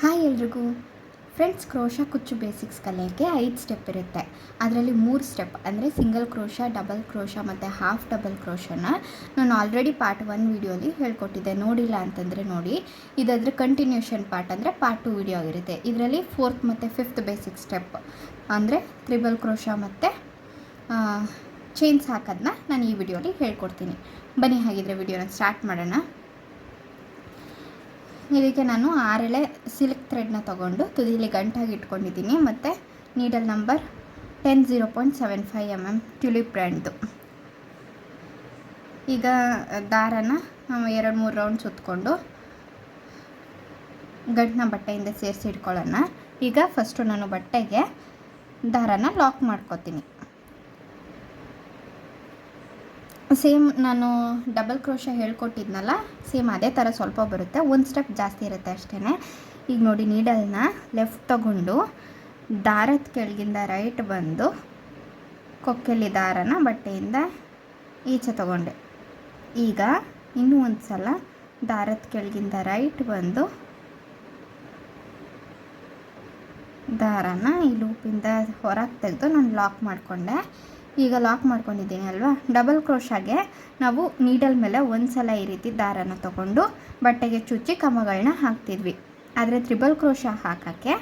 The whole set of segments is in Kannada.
ಹಾಯ್ ಎಲ್ರಿಗೂ. ಫ್ರೆಂಡ್ಸ್ ಕ್ರೋಶ ಕುಚ್ಚು ಬೇಸಿಕ್ಸ್ ಕಲಿಯೋಕ್ಕೆ ಐದು ಸ್ಟೆಪ್ ಇರುತ್ತೆ. ಅದರಲ್ಲಿ ಮೂರು ಸ್ಟೆಪ್ ಅಂದರೆ ಸಿಂಗಲ್ ಕ್ರೋಶ ಡಬಲ್ ಕ್ರೋಶ ಮತ್ತು ಹಾಫ್ ಡಬಲ್ ಕ್ರೋಶನ ನಾನು ಆಲ್ರೆಡಿ ಪಾರ್ಟ್ ಒನ್ ವೀಡಿಯೋಲಿ ಹೇಳ್ಕೊಟ್ಟಿದ್ದೆ. ನೋಡಿಲ್ಲ ಅಂತಂದರೆ ನೋಡಿ. ಇದಾದರೆ ಕಂಟಿನ್ಯೂಷನ್ ಪಾರ್ಟ್ ಅಂದರೆ ಪಾರ್ಟ್ ಟು ವೀಡಿಯೋ ಇರುತ್ತೆ ಇದರಲ್ಲಿ ಫೋರ್ತ್ ಮತ್ತು ಫಿಫ್ತ್ ಬೇಸಿಕ್ ಸ್ಟೆಪ್ ಅಂದರೆ ತ್ರಿಬಲ್ ಕ್ರೋಶ ಮತ್ತು ಚೈನ್ಸ್ ಹಾಕೋದನ್ನ ನಾನು ಈ ವಿಡಿಯೋಲಿ ಹೇಳ್ಕೊಡ್ತೀನಿ. ಬನ್ನಿ, ಹಾಗಿದ್ರೆ ವಿಡಿಯೋನ ಸ್ಟಾರ್ಟ್ ಮಾಡೋಣ. ಇದಕ್ಕೆ ನಾನು ಆರೆಳೆ ಸಿಲ್ಕ್ ಥ್ರೆಡ್ನ ತೊಗೊಂಡು ತುದಿಲಿ ಗಂಟಾಗಿ ಇಟ್ಕೊಂಡಿದ್ದೀನಿ. ಮತ್ತು needle number ten zero point seven five M M Tulip ಬ್ರ್ಯಾಂಡ್ದು ಈಗ ದಾರನ ಎರಡು ಮೂರು ರೌಂಡ್ ಸುತ್ತಕೊಂಡು ಗಂಟಿನ ಬಟ್ಟೆಯಿಂದ ಸೇರಿಸಿ ಇಟ್ಕೊಳ್ಳೋಣ. ಈಗ ಫಸ್ಟು ನಾನು ಬಟ್ಟೆಗೆ ದಾರನ ಲಾಕ್ ಮಾಡ್ಕೊತೀನಿ. ಸೇಮ್ ನಾನು ಡಬಲ್ ಕ್ರೋಶ ಹೇಳ್ಕೊಟ್ಟಿದ್ನಲ್ಲ, ಸೇಮ್ ಅದೇ ಥರ ಸ್ವಲ್ಪ ಬರುತ್ತೆ. ಒಂದು ಸ್ಟೆಪ್ ಜಾಸ್ತಿ ಇರುತ್ತೆ ಅಷ್ಟೇ ಈಗ ನೋಡಿ ನೀಡಲ್ನ ಲೆಫ್ಟ್ ತಗೊಂಡು ದಾರದ ಕೆಳಗಿಂದ ರೈಟ್ ಬಂದು ಕೊಕ್ಕೆಲಿ ದಾರನ ಬಟ್ಟೆಯಿಂದ ಈಚೆ ತಗೊಂಡೆ. ಈಗ ಇನ್ನೂ ಒಂದು ಸಲ ದಾರದ ಕೆಳಗಿಂದ ರೈಟ್ ಬಂದು ದಾರನ ಈ ಲೂಪಿಂದ ಹೊರಗೆ ತೆಗೆದು ನಾನು ಲಾಕ್ ಮಾಡಿಕೊಂಡೆ. ಈಗ ಲಾಕ್ ಮಾಡ್ಕೊಂಡಿದ್ದೀನಿ ಅಲ್ವಾ? ಡಬಲ್ ಕ್ರೋಶಾಗೆ ನಾವು ನೀಡಲ್ ಮೇಲೆ ಒಂದು ಸಲ ಈ ರೀತಿ ದಾರನ ತಗೊಂಡು ಬಟ್ಟೆಗೆ ಚುಚ್ಚಿ ಕಮಗಳನ್ನ ಹಾಕ್ತಿದ್ವಿ. ಆದರೆ ತ್ರಿಬಲ್ ಕ್ರೋಶ ಹಾಕೋಕ್ಕೆ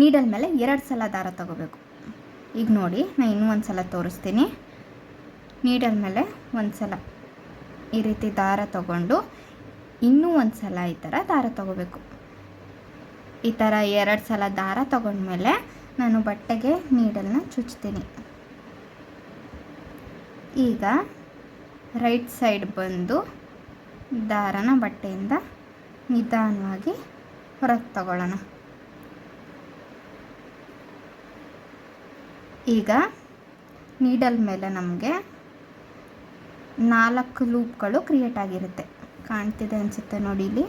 ನೀಡಲ್ ಮೇಲೆ ಎರಡು ಸಲ ದಾರ ತಗೋಬೇಕು. ಈಗ ನೋಡಿ ನಾನು ಇನ್ನೂ ಒಂದು ಸಲ ತೋರಿಸ್ತೀನಿ. ನೀಡಲ್ ಮೇಲೆ ಒಂದು ಸಲ ಈ ರೀತಿ ದಾರ ತಗೊಂಡು ಇನ್ನೂ ಒಂದು ಸಲ ಈ ಥರ ದಾರ ತಗೋಬೇಕು. ಈ ಥರ ಎರಡು ಸಲ ದಾರ ತಗೊಂಡ್ಮೇಲೆ ನಾನು ಬಟ್ಟೆಗೆ ನೀಡಲ್ನ ಚುಚ್ತೀನಿ. ಈಗ ರೈಟ್ ಸೈಡ್ ಬಂದು ದಾರನ ಬಟ್ಟೆಯಿಂದ ನಿಧಾನವಾಗಿ ಹೊರಗೆ ತಗೊಳ್ಳೋಣ. ಈಗ ನೀಡಲ್ ಮೇಲೆ ನಮಗೆ ನಾಲ್ಕು ಲೂಪ್ಗಳು ಕ್ರಿಯೇಟ್ ಆಗಿರುತ್ತೆ. ಕಾಣ್ತಿದೆ ಅನಿಸುತ್ತೆ ನೋಡಿ ಇಲ್ಲಿ.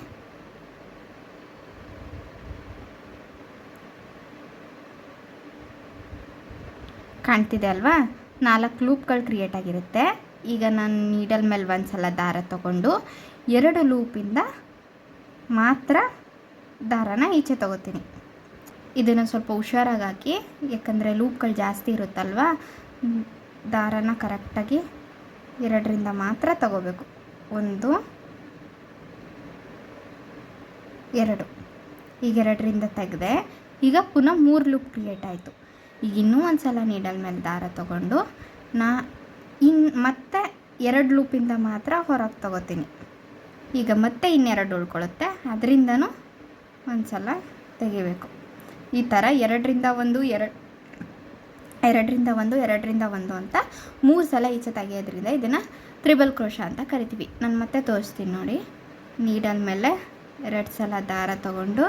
ಕಾಣ್ತಿದೆ ಅಲ್ವಾ? ನಾಲ್ಕು ಲೂಪ್ಗಳು ಕ್ರಿಯೇಟ್ ಆಗಿರುತ್ತೆ. ಈಗ ನಾನು ನೀಡಲ್ ಮೇಲೆ ಒಂದು ಸಲ ದಾರ ತಗೊಂಡು ಎರಡು ಲೂಪಿಂದ ಮಾತ್ರ ದಾರನ ಈಚೆ ತಗೋತೀನಿ. ಇದನ್ನು ಸ್ವಲ್ಪ ಹುಷಾರಾಗಿ ಹಾಕಿ, ಯಾಕಂದರೆ ಲೂಪ್ಗಳು ಜಾಸ್ತಿ ಇರುತ್ತಲ್ವ, ದಾರನ ಕರೆಕ್ಟಾಗಿ ಎರಡರಿಂದ ಮಾತ್ರ ತಗೋಬೇಕು. ಒಂದು, ಎರಡು. ಈಗ ಎರಡರಿಂದ ತೆಗೆದೆ, ಈಗ ಪುನಃ ಮೂರು ಲೂಪ್ ಕ್ರಿಯೇಟ್ ಆಯಿತು. ಈಗ ಇನ್ನೂ ಒಂದು ಸಲ ನೀಡಲ್ ಮೇಲೆ ದಾರ ತಗೊಂಡು, ನಾ ಇನ್ನು ಮತ್ತೆ ಎರಡು ಲೂಪಿಂದ ಮಾತ್ರ ಹೊರಗೆ ತಗೋತೀನಿ. ಈಗ ಮತ್ತೆ ಇನ್ನೆರಡು ಉಳ್ಕೊಳ್ಳುತ್ತೆ. ಅದರಿಂದನೂ ಒಂದು ಸಲ ತೆಗಿಬೇಕು. ಈ ಥರ ಎರಡರಿಂದ ಒಂದು ಎರಡು ಎರಡರಿಂದ ಒಂದು ಎರಡರಿಂದ ಒಂದು ಅಂತ ಮೂರು ಸಲ ಈಚೆ ತೆಗೆಯೋದ್ರಿಂದ ಇದನ್ನು ತ್ರಿಬಲ್ ಕ್ರೋಶ ಅಂತ ಕರಿತೀವಿ. ನಾನು ಮತ್ತೆ ತೋರಿಸ್ತೀನಿ ನೋಡಿ. ನೀಡಲ್ ಮೇಲೆ ಎರಡು ಸಲ ದಾರ ತಗೊಂಡು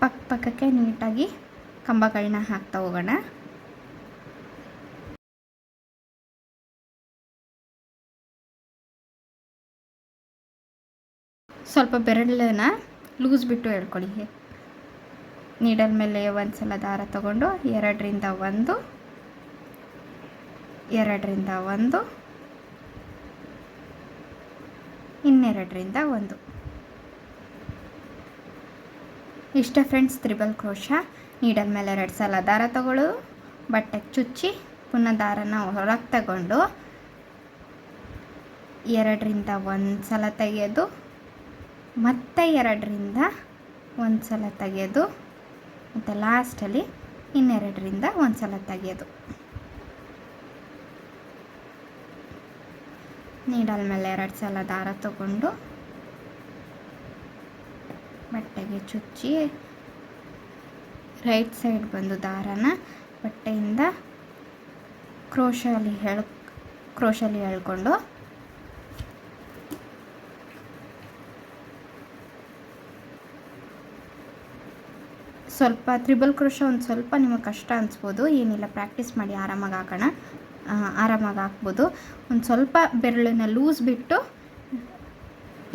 ಪಕ್ಕ ಪಕ್ಕಕ್ಕೆ ನೀಟಾಗಿ ಕಂಬಗಳನ್ನ ಹಾಕ್ತಾ ಹೋಗೋಣ. ಸ್ವಲ್ಪ ಬೆರಳನ್ನ ಲೂಸ್ ಬಿಟ್ಟು ಹೇಳ್ಕೊಳ್ಳಿ ನೀಡಲ್ ಮೇಲೆ ಒಂದು ಸಲ ದಾರ ತಗೊಂಡು ಎರಡರಿಂದ ಒಂದು ಎರಡರಿಂದ ಒಂದು, ಇನ್ನೆರಡರಿಂದ ಒಂದು. ಇಷ್ಟ ಫ್ರೆಂಡ್ಸ್ ತ್ರಿಬಲ್ ಕ್ರೋಶ, ನೀಡಲ್ ಮೇಲೆ ಎರಡು ಸಲ ದಾರ ತಗೊಳ್ಳೋದು ಬಟ್ಟೆ ಚುಚ್ಚಿ ಪುನಃ ದಾರನ ಹೊರಗೆ ತಗೊಂಡು ಎರಡರಿಂದ ಒಂದು ಸಲ ತೆಗೆಯೋದು ಮತ್ತೆ ಎರಡರಿಂದ ಒಂದು ಸಲ ತೆಗೆಯೋದು ಮತ್ತು ಲಾಸ್ಟಲ್ಲಿ ಇನ್ನೆರಡರಿಂದ ಒಂದು ಸಲ ತೆಗೆಯೋದು ನೀಡಲ್ ಮೇಲೆ ಎರಡು ಸಲ ದಾರ ತಗೊಂಡು ಬಟ್ಟೆಗೆ ಚುಚ್ಚಿ ರೈಟ್ ಸೈಡ್ ಬಂದು ದಾರನ ಬಟ್ಟೆಯಿಂದ ಕ್ರೋಶಲ್ಲಿ ಎಳ್ ಕ್ರೋಶಲ್ಲಿ ಎಳ್ಕೊಂಡು ಸ್ವಲ್ಪ ತ್ರಿಬಲ್ ಕ್ರೋಶ ಒಂದು ಸ್ವಲ್ಪ ನಿಮಗೆ ಕಷ್ಟ ಅನಿಸ್ಬೋದು. ಏನಿಲ್ಲ ಪ್ರಾಕ್ಟೀಸ್ ಮಾಡಿ ಆರಾಮಾಗಿ ಹಾಕೋಣ. ಆರಾಮಾಗಿ ಹಾಕ್ಬೋದು. ಒಂದು ಸ್ವಲ್ಪ ಬೆರಳನ್ನ ಲೂಸ್ ಬಿಟ್ಟು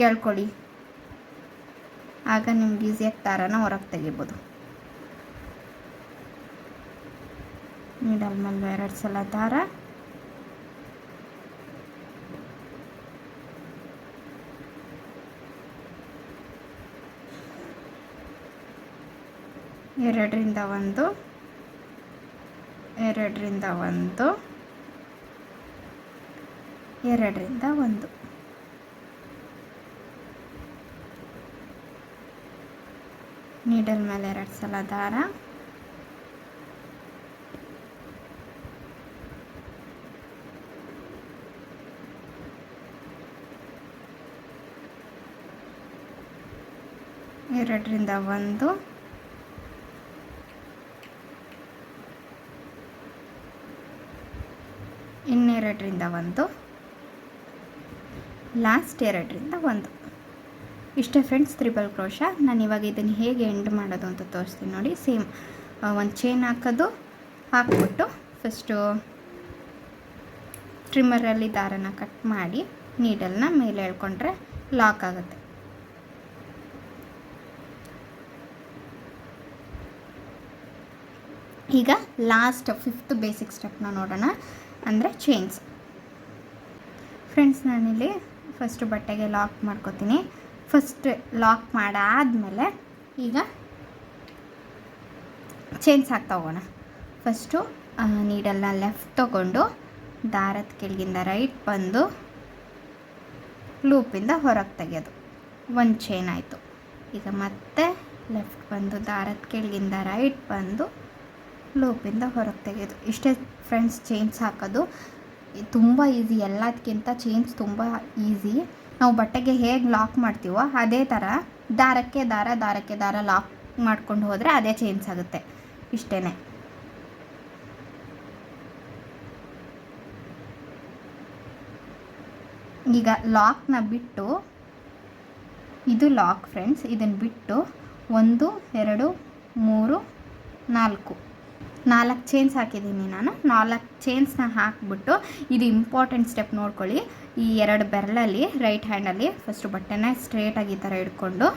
ಎಳ್ಕೊಳ್ಳಿ. ಆಗ ನಿಮ್ಗೆ ಈಸಿಯಾಗಿ ದಾರನ ಹೊರಗೆ ತೆಗಿಬೋದು. ನೀಡಲ್ ಮೇಲೆ ಎರಡು ಸಲ ದಾರ ಎರಡರಿಂದ ಒಂದು ಎರಡರಿಂದ ಒಂದು ಎರಡರಿಂದ ಒಂದು. ನೀಡಲ್ ಮೇಲೆ ಎರಡು ಸಲ ದಾರ. ಎರಡರಿಂದ ಒಂದು ಇನ್ನೆರಡರಿಂದ ಒಂದು. ಲಾಸ್ಟ್ ಎರಡರಿಂದ ಒಂದು. ಇಷ್ಟೇ ಫ್ರೆಂಡ್ಸ್ ತ್ರಿಬಲ್ ಕ್ರೋಶ. ನಾನು ಇವಾಗ ಇದನ್ನು ಹೇಗೆ ಎಂಡ್ ಮಾಡೋದು ಅಂತ ತೋರಿಸ್ತೀನಿ ನೋಡಿ. ಸೇಮ್ ಒಂದು ಚೈನ್ ಹಾಕೋದು, ಹಾಕ್ಬಿಟ್ಟು ಫಸ್ಟು ಟ್ರಿಮ್ಮರಲ್ಲಿ ದಾರನ ಕಟ್ ಮಾಡಿ ನೀಡಲ್ನ ಮೇಲೆ ಎಳ್ಕೊಂಡ್ರೆ ಲಾಕ್ ಆಗುತ್ತೆ. ಈಗ ಲಾಸ್ಟ್ ಫಿಫ್ತ್ ಬೇಸಿಕ್ ಸ್ಟೆಪ್ನ ನೋಡೋಣ. ಅಂದರೆ ಚೈನ್ಸ್ ಫ್ರೆಂಡ್ಸ್ ನಾನಿಲ್ಲಿ ಫಸ್ಟು ಬಟ್ಟೆಗೆ ಲಾಕ್ ಮಾಡ್ಕೋತೀನಿ. ಫಸ್ಟ್ ಲಾಕ್ ಮಾಡಾದಮೇಲೆ ಈಗ ಚೈನ್ಸ್ ಹಾಕಿ ತಗೋಣ ಫಸ್ಟು ನೀಡಲ್ನ ಲೆಫ್ಟ್ ತೊಗೊಂಡು ದಾರದ ಕೆಳಗಿಂದ ರೈಟ್ ಬಂದು ಲೂಪಿಂದ ಹೊರಗೆ ತೆಗೆಯೋದು. ಒಂದು ಚೈನ್ ಆಯಿತು. ಈಗ ಮತ್ತೆ ಲೆಫ್ಟ್ ಬಂದು ದಾರದ ಕೆಳಗಿಂದ ರೈಟ್ ಬಂದು ಲೂಪಿಂದ ಹೊರಗೆ ತೆಗೆಯೋದು ಇಷ್ಟೇ ಫ್ರೆಂಡ್ಸ್ ಚೈನ್ಸ್ ಹಾಕೋದು. ತುಂಬ ಈಸಿ ಎಲ್ಲದಕ್ಕಿಂತ ಚೈನ್ಸ್ ತುಂಬ ಈಸಿ ನಾವು ಬಟ್ಟೆಗೆ ಹೇಗೆ ಲಾಕ್ ಮಾಡ್ತೀವೋ ಅದೇ ಥರ ದಾರಕ್ಕೆ ದಾರ ದಾರಕ್ಕೆ ದಾರ ಲಾಕ್ ಮಾಡ್ಕೊಂಡು ಹೋದರೆ ಅದೇ ಚೇಂಜ್ ಆಗುತ್ತೆ. ಇಷ್ಟೇ ಈಗ ಲಾಕ್ನ ಬಿಟ್ಟು, ಇದು ಲಾಕ್ ಫ್ರೆಂಡ್ಸ್ ಇದನ್ನು ಬಿಟ್ಟು ಒಂದು, ಎರಡು, ಮೂರು, ನಾಲ್ಕು. ನಾಲ್ಕು ಚೈನ್ಸ್ ಹಾಕಿದ್ದೀನಿ ನಾನು. ನಾಲ್ಕು ಚೈನ್ಸ್ನ ಹಾಕಿಬಿಟ್ಟು ಇದು ಇಂಪಾರ್ಟೆಂಟ್ ಸ್ಟೆಪ್ ನೋಡ್ಕೊಳ್ಳಿ. ಈ ಎರಡು ಬೆರಳಲ್ಲಿ ರೈಟ್ ಹ್ಯಾಂಡಲ್ಲಿ ಫಸ್ಟು ಬಟ್ಟೆನ ಸ್ಟ್ರೇಟಾಗಿ ಈ ಥರ ಇಟ್ಕೊಂಡು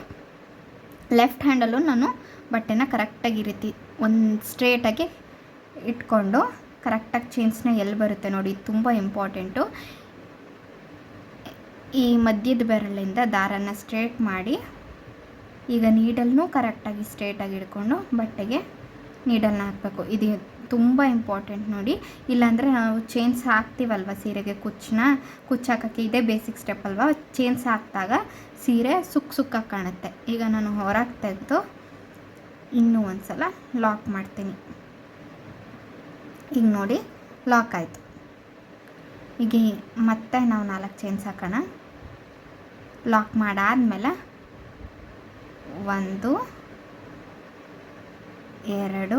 ಲೆಫ್ಟ್ ಹ್ಯಾಂಡಲ್ಲೂ ನಾನು ಬಟ್ಟೆನ ಕರೆಕ್ಟಾಗಿ ಈ ರೀತಿ ಒಂದು ಸ್ಟ್ರೇಟಾಗಿ ಇಟ್ಕೊಂಡು ಕರೆಕ್ಟಾಗಿ ಚೈನ್ಸ್ನ ಎಲ್ಲಿ ಬರುತ್ತೆ ನೋಡಿ ತುಂಬ ಇಂಪಾರ್ಟೆಂಟು ಈ ಮಧ್ಯದ ಬೆರಳಿಂದ ದಾರನ ಸ್ಟ್ರೇಟ್ ಮಾಡಿ, ಈಗ ನೀಡಲ್ನೂ ಕರೆಕ್ಟಾಗಿ ಸ್ಟ್ರೇಟಾಗಿ ಇಟ್ಕೊಂಡು ಬಟ್ಟೆಗೆ ನೀಡಲ್ನ ಹಾಕಬೇಕು. ಇದು ತುಂಬ ಇಂಪಾರ್ಟೆಂಟ್ ನೋಡಿ. ಇಲ್ಲಾಂದರೆ ನಾವು ಚೇನ್ಸ್ ಹಾಕ್ತೀವಲ್ವ ಸೀರೆಗೆ ಕುಚ್ಚನ್ನ? ಕುಚ್ಚು ಹಾಕೋಕ್ಕೆ ಇದೇ ಬೇಸಿಕ್ ಸ್ಟೆಪ್ ಅಲ್ವಾ? ಚೇನ್ಸ್ ಹಾಕಿದಾಗ ಸೀರೆ ಸುಕ್ ಸುಕ್ಕಾಗಿ ಕಾಣುತ್ತೆ. ಈಗ ನಾನು ಹೊರಗೆ ತೆಗೆದು ಇನ್ನೂ ಒಂದು ಸಲ ಲಾಕ್ ಮಾಡ್ತೀನಿ. ಈಗ ನೋಡಿ ಲಾಕ್ ಆಯಿತು. ಈಗ ಮತ್ತೆ ನಾವು ನಾಲ್ಕು ಚೇನ್ಸ್ ಹಾಕೋಣ. ಲಾಕ್ ಮಾಡಾದಮೇಲೆ ಒಂದು ಎರಡು,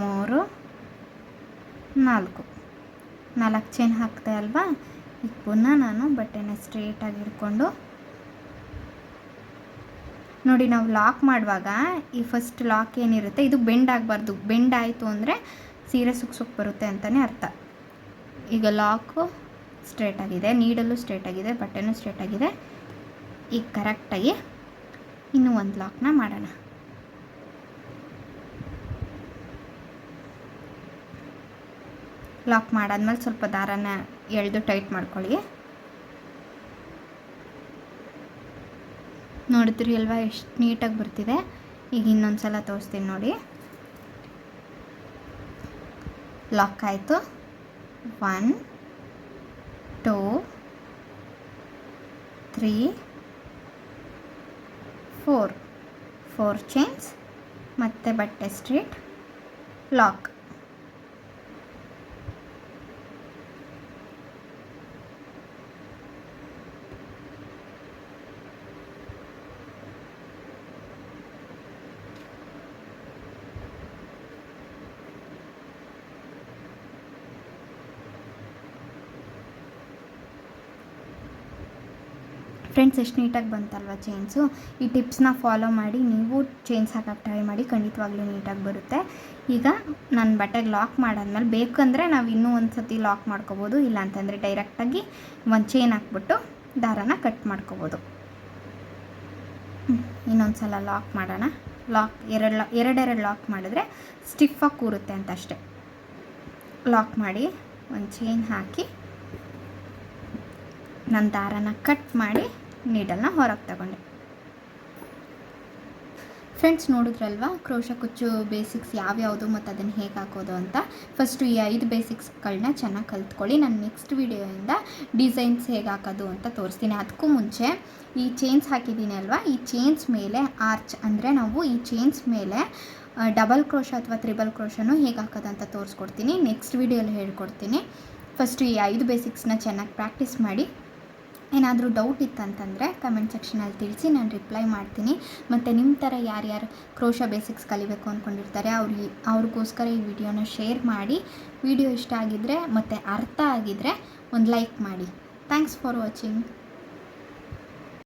ಮೂರು, ನಾಲ್ಕು. ನಾಲ್ಕು ಚೈನ್ ಹಾಕ್ತೆ ಅಲ್ವಾ? ಈಗ ಪುನಃ ನಾನು ಬಟ್ಟೆನ ಸ್ಟ್ರೇಟಾಗಿ ಹಿಡ್ಕೊಂಡು ನೋಡಿ, ನಾವು ಲಾಕ್ ಮಾಡುವಾಗ ಈ ಫಸ್ಟ್ ಲಾಕ್ ಏನಿರುತ್ತೆ, ಇದು ಬೆಂಡ್ ಆಗಬಾರ್ದು. ಬೆಂಡ್ ಆಯಿತು ಅಂದರೆ ಸೀರೆ ಸುಕ್ ಬರುತ್ತೆ ಅಂತಲೇ ಅರ್ಥ. ಈಗ ಲಾಕು ಸ್ಟ್ರೇಟಾಗಿದೆ ನೀಡಲು ಸ್ಟ್ರೇಟಾಗಿದೆ ಬಟ್ಟೆನೂ ಸ್ಟ್ರೇಟಾಗಿದೆ ಈಗ ಕರೆಕ್ಟಾಗಿ ಇನ್ನೂ ಒಂದು ಲಾಕ್ನ ಮಾಡೋಣ. ಲಾಕ್ ಮಾಡಾದ್ಮೇಲೆ ಸ್ವಲ್ಪ ದಾರನ ಎಳೆದು ಟೈಟ್ ಮಾಡ್ಕೊಳ್ಳಿ. ನೋಡಿದ್ರಿ ಅಲ್ವಾ, ಎಷ್ಟು ನೀಟಾಗಿ ಬರ್ತಿದೆ. ಈಗ ಇನ್ನೊಂದು ಸಲ ತೋರಿಸ್ತೀನಿ ನೋಡಿ. ಲಾಕ್ ಆಯಿತು. One, two, three four four chains ಮತ್ತು ಬಟ್ಟೆ ಸ್ಟ್ರೀಟ್ ಲಾಕ್ ಫ್ರೆಂಡ್ಸ್ ಎಷ್ಟು ನೀಟಾಗಿ ಬಂತಲ್ವ ಚೈನ್ಸು ಈ ಟಿಪ್ಸ್ನ ಫಾಲೋ ಮಾಡಿ ನೀವು ಚೈನ್ಸ್ ಹಾಕಕ್ಕೆ ಟ್ರೈ ಮಾಡಿ ಖಂಡಿತವಾಗ್ಲೂ ನೀಟಾಗಿ ಬರುತ್ತೆ. ಈಗ ನಾನು ಬಟ್ಟೆಗೆ ಲಾಕ್ ಮಾಡಾದ್ಮೇಲೆ ಬೇಕಂದರೆ ನಾವು ಇನ್ನೂ ಒಂದು ಸತಿ ಲಾಕ್ ಮಾಡ್ಕೋಬೋದು ಇಲ್ಲ ಅಂತಂದರೆ ಡೈರೆಕ್ಟಾಗಿ ಒಂದು ಚೈನ್ ಹಾಕ್ಬಿಟ್ಟು ದಾರನ ಕಟ್ ಮಾಡ್ಕೋಬೋದು. ಇನ್ನೊಂದು ಸಲ ಲಾಕ್ ಮಾಡೋಣ. ಲಾಕ್ ಎರಡು ಎರಡೆರಡು ಲಾಕ್ ಮಾಡಿದ್ರೆ ಸ್ಟಿಫಾಗಿ ಕೂರುತ್ತೆ ಅಂತ ಅಷ್ಟೆ ಲಾಕ್ ಮಾಡಿ ಒಂದು ಚೈನ್ ಹಾಕಿ ನನ್ನ ದಾರನ ಕಟ್ ಮಾಡಿ ನೀಡಲ್ನ ಹೊರಗೆ ತಗೊಂಡೆ. ಫ್ರೆಂಡ್ಸ್ ನೋಡಿದ್ರಲ್ವಾ? ಕ್ರೋಶ, ಕುಚ್ಚು ಬೇಸಿಕ್ಸ್ ಯಾವ್ಯಾವುದು ಮತ್ತು ಅದನ್ನು ಹೇಗೆ ಹಾಕೋದು ಅಂತ? ಫಸ್ಟು ಈ ಐದು ಬೇಸಿಕ್ಸ್ಗಳನ್ನ ಚೆನ್ನಾಗಿ ಕಲ್ತ್ಕೊಳ್ಳಿ. ನಾನು ನೆಕ್ಸ್ಟ್ ವಿಡಿಯೋಯಿಂದ ಡಿಸೈನ್ಸ್ ಹೇಗೆ ಹಾಕೋದು ಅಂತ ತೋರಿಸ್ತೀನಿ. ಅದಕ್ಕೂ ಮುಂಚೆ ಈ ಚೈನ್ಸ್ ಹಾಕಿದ್ದೀನಿ ಅಲ್ವಾ? ಈ ಚೈನ್ಸ್ ಮೇಲೆ ಆರ್ಚ್ ಅಂದರೆ ನಾವು ಈ ಚೈನ್ಸ್ ಮೇಲೆ ಡಬಲ್ ಕ್ರೋಶ ಅಥವಾ ತ್ರಿಬಲ್ ಕ್ರೋಶನು ಹೇಗೆ ಹಾಕೋದು ಅಂತ ತೋರಿಸ್ಕೊಡ್ತೀನಿ. ನೆಕ್ಸ್ಟ್ ವಿಡಿಯೋಲಿ ಹೇಳ್ಕೊಡ್ತೀನಿ. ಫಸ್ಟು ಈ ಐದು ಬೇಸಿಕ್ಸ್ನ ಚೆನ್ನಾಗಿ ಪ್ರಾಕ್ಟೀಸ್ ಮಾಡಿ. ಏನಾದರೂ ಡೌಟ್ ಇತ್ತಂತಂದರೆ ಕಮೆಂಟ್ ಸೆಕ್ಷನಲ್ಲಿ ತಿಳಿಸಿ, ನಾನು ರಿಪ್ಲೈ ಮಾಡ್ತೀನಿ. ಮತ್ತು ನಿಮ್ಮ ಥರ ಯಾರ್ಯಾರು ಕ್ರೋಶ ಬೇಸಿಕ್ಸ್ ಕಲಿಬೇಕು ಅಂದ್ಕೊಂಡಿರ್ತಾರೆ ಅವ್ರಿಗೆ, ಅವ್ರಿಗೋಸ್ಕರ ಈ ವಿಡಿಯೋನ ಶೇರ್ ಮಾಡಿ. ವಿಡಿಯೋ ಇಷ್ಟ ಆಗಿದ್ದರೆ ಮತ್ತು ಅರ್ಥ ಆಗಿದ್ದರೆ ಒಂದು ಲೈಕ್ ಮಾಡಿ. Thanks for watching